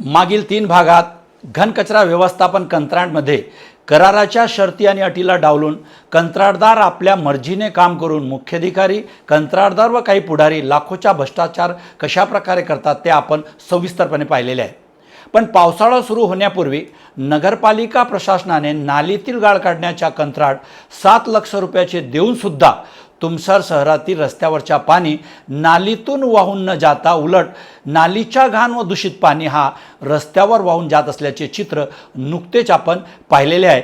मागील तीन भागात घनकचरा व्यवस्थापन कंत्राटमध्ये कराराच्या शर्ती आणि अटीला डावलून कंत्राटदार आपल्या मर्जीने काम करून मुख्याधिकारी कंत्राटदार व काही पुढारी लाखोच्या भ्रष्टाचार कशाप्रकारे करतात ते आपण सविस्तरपणे पाहिलेले आहे. पण पावसाळा सुरू होण्यापूर्वी नगरपालिका प्रशासनाने नालीतील गाळ काढण्याच्या कंत्राट सात लक्ष रुपयाचे देऊनसुद्धा तुमसर शहरातील रस्त्यावरच्या पाणी नालीतून वाहून न जाता उलट नालीच्या घाण व दूषित पाणी हा रस्त्यावर वाहून जात असल्याचे चित्र नुकतेच आपण पाहिलेले आहे.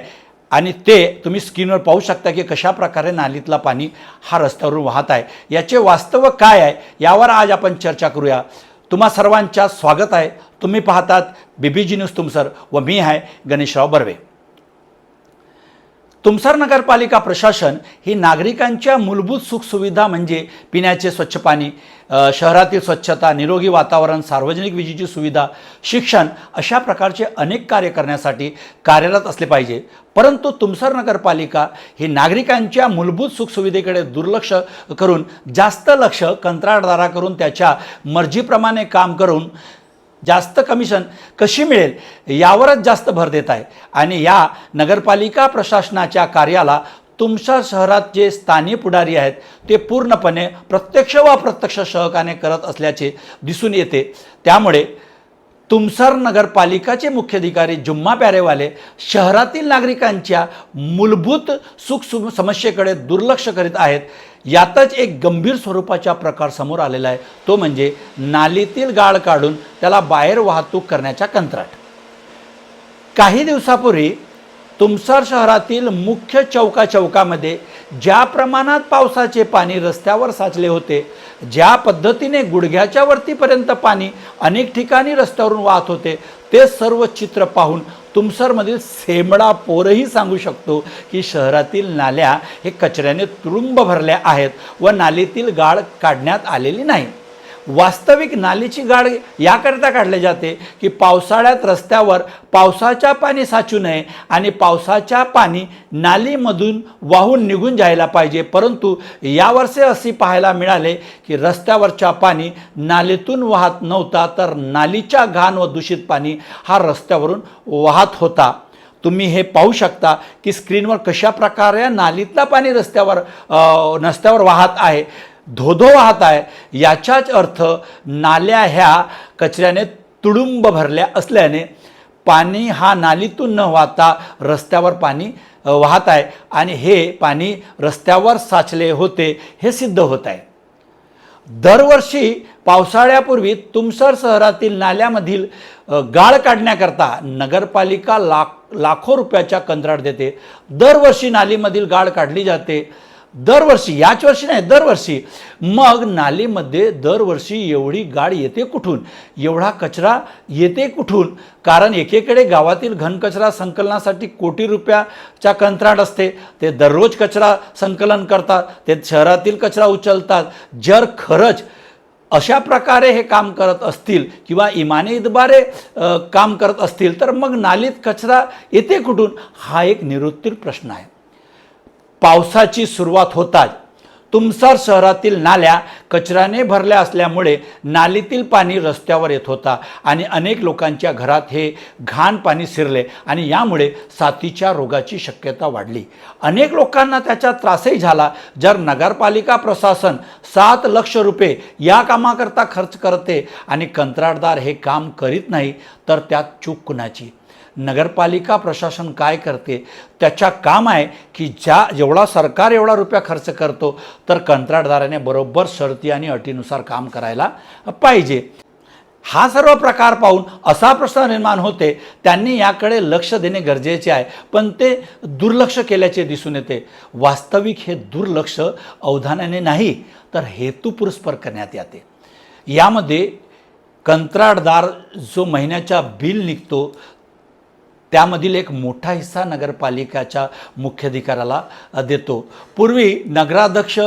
आणि ते तुम्ही स्क्रीनवर पाहू शकता की कशा प्रकारे नालीतला पाणी हा रस्त्यावरून वाहत आहे. याचे वास्तव काय आहे यावर आज आपण चर्चा करूया. तुम्हा सर्वांच्या स्वागत आहे. तुम्ही पाहतात बी बी जी न्यूज तुमसर व मी आहे गणेशराव बर्वे. तुमसर नगरपालिका प्रशासन ही नागरिकांच्या मूलभूत सुखसुविधा म्हणजे पिण्याचे स्वच्छ पाणी शहरातील स्वच्छता निरोगी वातावरण सार्वजनिक विजेची सुविधा शिक्षण अशा प्रकारचे अनेक कार्य करण्यासाठी कार्यरत असले पाहिजे. परंतु तुमसर नगरपालिका ही नागरिकांच्या मूलभूत सुखसुविधेकडे दुर्लक्ष करून जास्त लक्ष कंत्राटदाराकडून त्याच्या मर्जीप्रमाणे काम करून जास्त कमिशन कशी मिळेल यावरच जास्त भर देत आहे. आणि या नगरपालिका प्रशासनाच्या कार्याला तुमच्या शहरात जे स्थानिक पुढारी आहेत ते पूर्णपणे प्रत्यक्ष व अप्रत्यक्ष सहकार्य करत असल्याचे दिसून येते. त्यामुळे तुमसर नगरपालिकाचे मुख्याधिकारी जुम्मा प्यारेवाले शहरातील नागरिकांच्या मूलभूत सुख समस्येकडे दुर्लक्ष करीत आहेत. यातच एक गंभीर स्वरूपाचा प्रकार समोर आलेला आहे. तो म्हणजे नालीतील गाळ काढून त्याला बाहेर वाहतूक करण्याचा कंत्राट. काही दिवसापूर्वी तुमसर शहरातील मुख्य चौका चौकामध्ये ज्या प्रमाणात पावसाचे पाणी रस्त्यावर साचले होते ज्या पद्धतीने गुडघ्याच्या वरतीपर्यंत पाणी अनेक ठिकाणी रस्त्यावरून वाहत होते ते सर्व चित्र पाहून तुमसरमधील सेमडा पोरही सांगू शकतो की शहरातील नाल्या हे कचऱ्याने तुडुंब भरल्या आहेत व नालीतील गाळ काढण्यात आलेली नाही. वास्तविक नालीची गाड याकरिता काढले जाते की पावसाळ्यात रस्त्यावर पावसाच्या पाणी साचू नये आणि पावसाच्या पाणी नालीमधून वाहून निघून जायला पाहिजे. परंतु यावर्षी असे पाहायला मिळाले की रस्त्यावरच्या पाणी नालीतून वाहत नव्हता तर नालीच्या घाण व दूषित पाणी हा रस्त्यावरून वाहत होता. तुम्ही हे पाहू शकता की स्क्रीनवर कशा प्रकारे नालीतला पाणी रस्त्यावर नस्त्यावर रस्त्यावर वाहत आहे. धोधो वाहत आहे याचाच अर्थ नाल्या ह्या कचऱ्याने तुडुंब भरल्या असल्याने पाणी हा नालीतून न वाहता रस्त्यावर पाणी वाहत आहे आणि हे पाणी रस्त्यावर साचले होते हे सिद्ध होत आहे. दरवर्षी पावसाळ्यापूर्वी तुमसर शहरातील नाल्यामधील गाळ काढण्याकरता नगरपालिका लाख लाखो रुपयाच्या कंत्राट देते. दरवर्षी नालीमधील गाळ काढली जाते. दरवर्षी याच वर्षी नाही दरवर्षी. मग नालीमध्ये दरवर्षी एवढी गाड येते कुठून? एवढा कचरा येते कुठून? कारण एकेकडे गावातील घनकचरा संकलनासाठी कोटी रुपयाच्या कंत्राट असते. ते दररोज कचरा संकलन करतात. ते शहरातील कचरा उचलतात. जर खरंच अशा प्रकारे हे काम करत असतील किंवा इमानीद्वारे काम करत असतील तर मग नालीत कचरा येते कुठून? हा एक निरुत्तर प्रश्न आहे. पावसाची सुरुवात होताच. तुमसार शहरातील नाल्या कचऱ्याने भरल्या असल्यामुळे नालीतील पाणी रस्त्यावर येत होता आणि अनेक लोकांच्या घरात हे घाण पाणी शिरले आणि यामुळे साथीच्या रोगाची शक्यता वाढली. अनेक लोकांना त्याचा त्रासही झाला. जर नगरपालिका प्रशासन सात लक्ष रुपये या कामाकरता खर्च करते आणि कंत्राटदार हे काम करीत नाही तर त्यात चूक कुणाची? नगरपालिका प्रशासन काय करते? त्याच्या काम आहे की ज्या जेवढा सरकार एवढा रुपया खर्च करतो तर कंत्राटदाराने बरोबर शर्ती आणि अटीनुसार काम करायला पाहिजे. हा सर्व प्रकार पाहून असा प्रश्न निर्माण होते त्यांनी याकडे लक्ष देणे गरजेचे आहे. पण ते दुर्लक्ष केल्याचे दिसून येते. वास्तविक हे दुर्लक्ष अवधानाने नाही तर हेतुपुरस्पर करण्यात येते. यामध्ये कंत्राटदार जो महिन्याचा बिल निघतो त्यामधील एक मोठा हिस्सा नगरपालिकाच्या मुख्याधिकाऱ्याला देतो. पूर्वी नगराध्यक्ष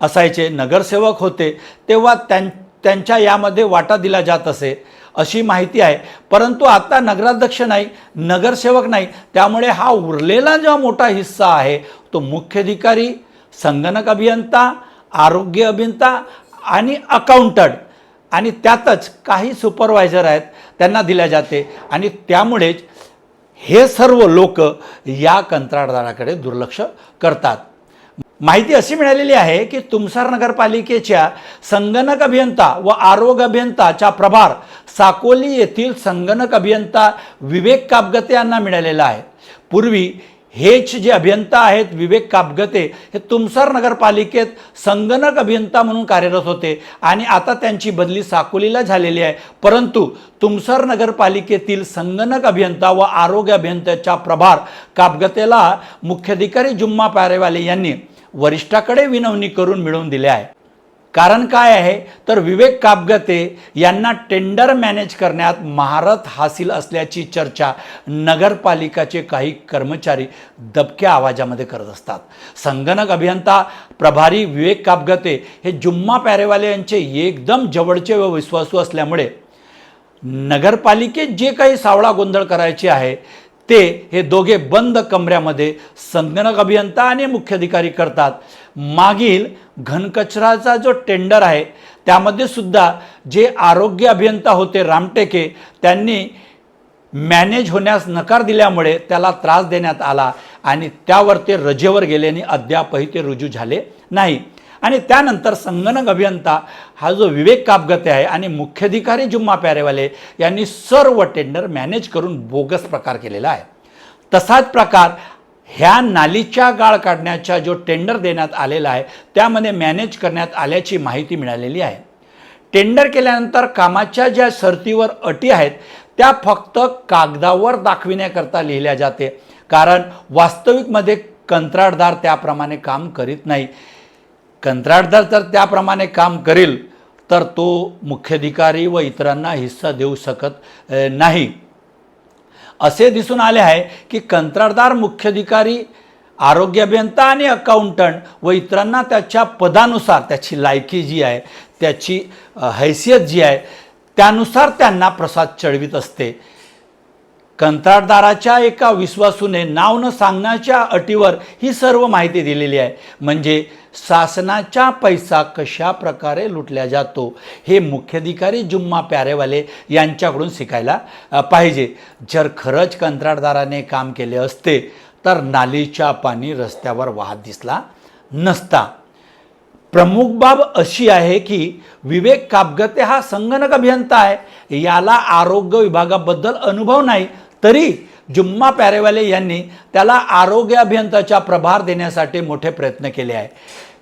असायचे नगरसेवक होते तेव्हा त्यां त्यांच्या यामध्ये वाटा दिला जात असे अशी माहिती आहे. परंतु आता नगराध्यक्ष नाही नगरसेवक नाही त्यामुळे हा उरलेला जो मोठा हिस्सा आहे तो मुख्याधिकारी संगणक अभियंता आरोग्य अभियंता आणि अकाउंटंट आणि त्यातच काही सुपरवायझर आहेत त्यांना दिल्या जाते. आणि त्यामुळेच हे सर्व लोक या कंत्राटदाराकडे दुर्लक्ष करतात. माहिती अशी मिळालेली आहे की तुमसार नगरपालिकेच्या संगणक अभियंता व आरोग्य अभियंताच्या प्रभार साकोली येथील संगणक अभियंता विवेक कापगते यांना मिळालेला आहे. पूर्वी हेच जे अभियंता आहेत विवेक कापगते हे तुमसार नगरपालिकेत संगणक अभियंता म्हणून कार्यरत होते आणि आता त्यांची बदली साकोलीला झालेली आहे. परंतु तुमसर नगरपालिकेतील संगणक अभियंता व आरोग्य अभियंत्याचा प्रभार कापगतेला मुख्याधिकारी जुम्मा पारेवाले यांनी वरिष्ठाकडे विनवणी करून मिळवून दिले आहे. कारण काय आहे? तर विवेक कापगते यांना टेंडर मॅनेज करण्यात महारत हासिल असल्याची चर्चा नगरपालिकाचे काही कर्मचारी दबक्या आवाजामध्ये करत असतात. संगणक अभियंता प्रभारी विवेक कापगते हे जुम्मा पॅरेवाले यांचे एकदम जवळचे व विश्वासू असल्यामुळे नगरपालिकेत जे काही सावळा गोंधळ करायचे आहे ते हे दोघे बंद कमऱ्यामध्ये संगणक अभियंता आणि मुख्याधिकारी करतात. मागील घनकचराचा जो टेंडर आहे त्यामध्ये सुद्धा जे आरोग्य अभियंता होते रामटेके त्यांनी मॅनेज होण्यास नकार दिल्यामुळे त्याला त्रास देण्यात आला आणि त्यावर ते रजेवर गेल्याने अद्यापही ते रुजू झाले नाही. आणि त्यानंतर संगणक अभियंता हा जो विवेक कापगते आहे आणि मुख्याधिकारी जुम्मा प्यारेवाले यांनी सर्व टेंडर मॅनेज करून बोगस प्रकार केलेला आहे. तसाच प्रकार ह्या नालीच्या गाळ काढण्याचा जो टेंडर देण्यात आलेला आहे त्यामध्ये मॅनेज करण्यात आल्याची माहिती मिळालेली आहे. टेंडर केल्यानंतर कामाच्या ज्या शर्तीवर अटी आहेत त्या फक्त कागदावर दाखविण्याकरता लिहिल्या जाते. कारण वास्तविकमध्ये कंत्राटदार त्याप्रमाणे काम करीत नाही. कंत्राटदार जर त्याप्रमाणे काम करेल तर तो मुख्याधिकारी व इतरांना हिस्सा देऊ शकत नाही. असे दिसून आले आहे की कंत्राटदार मुख्याधिकारी आरोग्य अभियंता आणि अकाउंटंट व इतरांना त्याच्या पदानुसार त्याची लायकी जी आहे त्याची हैसियत जी आहे त्यानुसार त्यांना प्रसाद चढवित असते. कंत्राटदाराच्या एका विश्वासूने नाव न सांगण्याच्या अटीवर ही सर्व माहिती दिलेली आहे. म्हणजे शासनाचा पैसा कशा प्रकारे लुटल्या जातो हे मुख्याधिकारी जुम्मा प्यारेवाले यांच्याकडून शिकायला पाहिजे. जर खरंच कंत्राटदाराने काम केले असते तर नालीच्या पाणी रस्त्यावर वाहत दिसला नसता. प्रमुख बाब अशी आहे की विवेक कापगते हा संगणक अभियंता आहे. याला आरोग्य विभागाबद्दल अनुभव नाही तरी जुम्मा पॅरेवाले यांनी त्याला आरोग्य अभियंताचा प्रभार देण्यासाठी मोठे प्रयत्न केले आहे.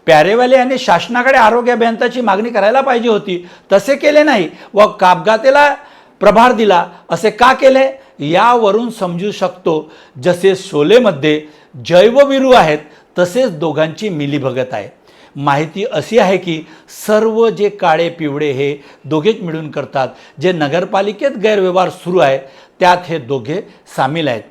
प्यारेवाले यांनी शासनाकडे आरोग्य अभियंताची मागणी करायला पाहिजे होती. तसे केले नाही व कापगातेला प्रभार दिला. असे का केले? यावरून समजू शकतो. जसे शोलेमध्ये जैवविरू आहेत तसेच दोघांची मिलीभगत आहे. माहिती अशी आहे की सर्व जे काळे पिवळे हे दोघेच मिळून करतात. जे नगरपालिकेत गैरव्यवहार सुरू आहे त्यात हे दोघे सामील आहेत.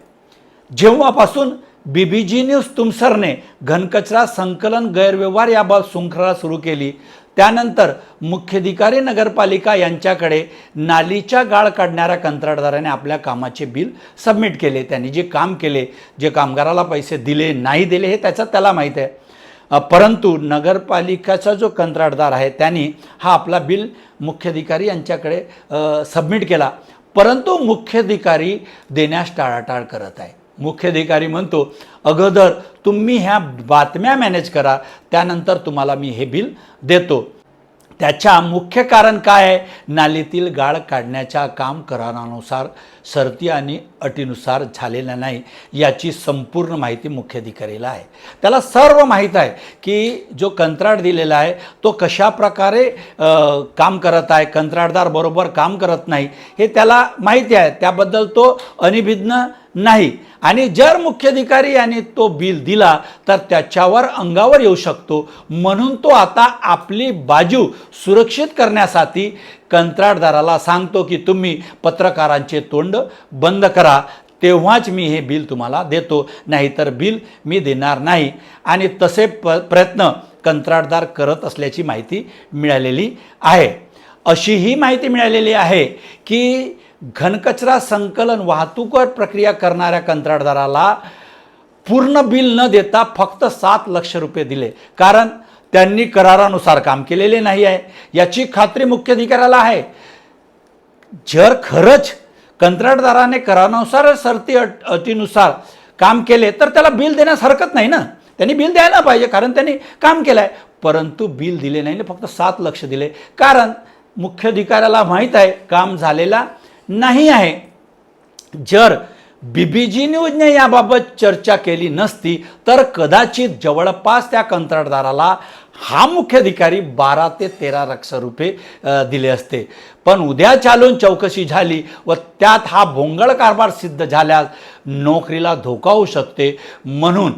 जेव्हापासून बी बी जी न्यूज तुमसरने घनकचरा संकलन गैरव्यवहार याबाबत शृंखला सुरू केली त्यानंतर मुख्याधिकारी नगरपालिका यांच्याकडे नालीच्या गाळ काढणाऱ्या कंत्राटदाराने आपल्या कामाचे बिल सबमिट केले. त्यांनी जे काम केले जे कामगाराला पैसे दिले नाही दिले हे त्याचं त्याला माहीत आहे. परंतु नगरपालिकाचा जो कंत्राटदार आहे त्यांनी हा आपला बिल मुख्याधिकारी यांच्याकडे सबमिट केला. परंतु मुख्याधिकारी देण्यास टाळाटाळ करत आहे. मुख्याधिकारी म्हणतो अगोदर तुम्ही ह्या बातम्या मॅनेज करा त्यानंतर तुम्हाला मी हे बिल देतो. त्याच्या मुख्य कारण काय आहे? नालीतील गाळ काढण्याच्या काम करारानुसार शर्ती आणि अटीनुसार झालेला नाही याची संपूर्ण माहिती मुख्याधिकारीला आहे. त्याला सर्व माहीत आहे की जो कंत्राट दिलेला आहे तो कशा प्रकारे काम करत आहे? कंत्राटदार बरोबर काम करत नाही हे त्याला माहिती आहे. त्याबद्दल तो अनिभिज्ञ नाही. आणि जर मुख्याधिकारी यांनी तो बिल दिला तर त्याच्यावर अंगावर येऊ शकतो. म्हणून तो आता आपली बाजू सुरक्षित करण्यासाठी कंत्राटदाराला सांगतो की तुम्ही पत्रकारांचे तोंड बंद करा तेव्हाच मी हे बिल तुम्हाला देतो. नाहीतर बिल मी देणार नाही. आणि तसे प प्रयत्न कंत्राटदार करत असल्याची माहिती मिळालेली आहे. अशी ही माहिती मिळालेली आहे की घनकचरा संकलन वाहतूकवर प्रक्रिया करणाऱ्या कंत्राटदाराला पूर्ण बिल न देता फक्त सात लक्ष रुपये दिले. कारण त्यांनी करारानुसार काम केलेले नाही आहे. याची खात्री मुख्याधिकाऱ्याला आहे. जर खरंच कंत्राटदाराने करारानुसार सरती अट अटीनुसार काम केले तर त्याला बिल देण्यास हरकत नाही ना? त्यांनी बिल द्यायला पाहिजे कारण त्यांनी काम केलं आहे परंतु बिल दिले नाही फक्त सात लक्ष दिले. कारण मुख्याधिकाऱ्याला माहीत आहे काम झालेला नाही आहे. जर बीबीजी न्यूजने याबाबत चर्चा केली नसती तर कदाचित जवळपास त्या कंत्राटदाराला हा मुख्याधिकारी बारा ते तेरा लक्ष रुपये दिले असते. पण उद्या चालून चौकशी झाली व त्यात हा भोंगळ कारभार सिद्ध झाल्यास नोकरीला धोका होऊ शकते. म्हणून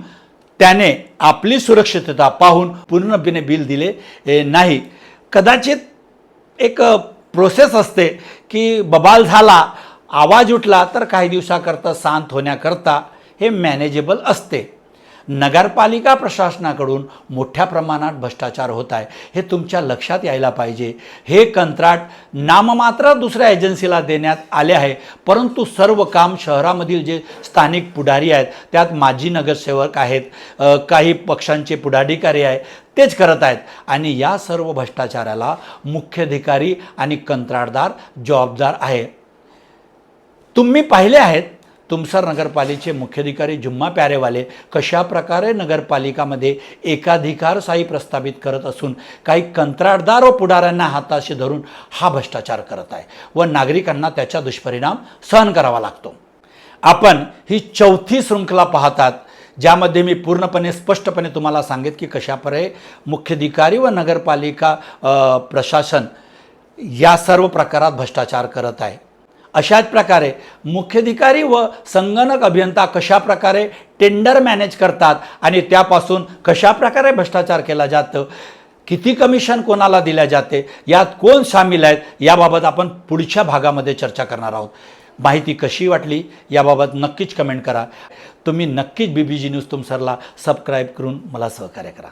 त्याने आपली सुरक्षितता पाहून पूर्णपणे बिल दिले नाही. कदाचित एक प्रोसेस असते की बबाल झाला आवाज उठला तर काही दिवसाकरता शांत होण्याकरता हे मॅनेजेबल असते. नगरपालिका प्रशासनाकडून मोठ्या प्रमाणात भ्रष्टाचार होत आहे. हे तुमच्या लक्षात यायला पाहिजे. हे कंत्राट नाममात्र दुसऱ्या एजन्सीला देण्यात आले आहे. परंतु सर्व काम शहरामधील जे स्थानिक पुढारी आहेत त्यात माजी नगरसेवक आहेत काही पक्षांचे पुढाधिकारी आहे तेच करत आहेत. आणि या सर्व भ्रष्टाचाराला मुख्याधिकारी आणि कंत्राटदार जबाबदार आहे. तुम्ही पाहिले आहेत तुमसर नगरपालिकेचे मुख्याधिकारी जुम्मा प्यारेवाले कशा प्रकारे नगरपालिकामध्ये एकाधिकारशाही प्रस्थापित करत असून काही कंत्राटदार व पुढाऱ्यांना हाताशी धरून हा भ्रष्टाचार करत आहे व नागरिकांना त्याचा दुष्परिणाम सहन करावा लागतो. आपण ही चौथी शृंखला पाहतात ज्यामध्ये मी पूर्णपणे स्पष्टपणे तुम्हाला सांगेत की कशाप्रकारे मुख्याधिकारी व नगरपालिका प्रशासन या सर्व प्रकारात भ्रष्टाचार करत आहे. अशाच प्रकारे मुख्याधिकारी व संगणक अभियंता कशा प्रकारे टेंडर मॅनेज करतात आणि त्यापासून कशा प्रकारे भ्रष्टाचार केला जातं किती कमिशन कोणाला दिल्या जाते यात कोण सामील आहेत याबाबत आपण पुढच्या भागामध्ये चर्चा करणार आहोत. माहिती कशी वाटली याबाबत नक्कीच कमेंट करा. तुम्ही नक्कीच बी बी जी न्यूज तुमसरला सबस्क्राईब करून मला सहकार्य करा.